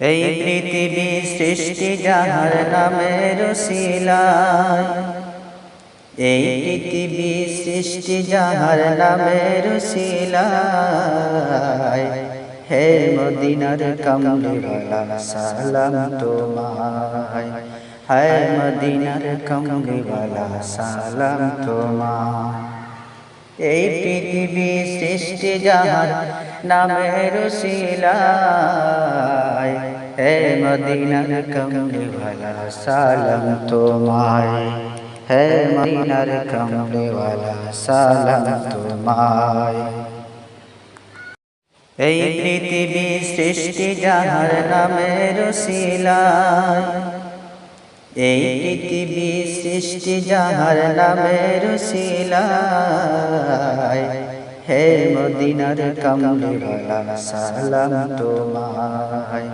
এই পৃথিবী সৃষ্টি যাহার নামের শিলায়। এই পৃথিবী সৃষ্টি যাহার নামের শিলায়। হে মদিনার কমলিওয়ালা, সালাম তোমায়। হে মদিনার কমলিওয়ালা, সালাম তোমায়। এই পৃথিবী সৃষ্টি যাহার নামের শিলায়। হে মদিনার কমলিওয়ালা সালাম তোমায়। হে মদিনার কমলিওয়ালা সালাম তোমায়। এই পৃথিবী সৃষ্টি যাহার নামের এই পৃথিবী সৃষ্টি যাহার নামের শিলায়। হে মদিনার কমলিওয়ালা সালাম তোমায়।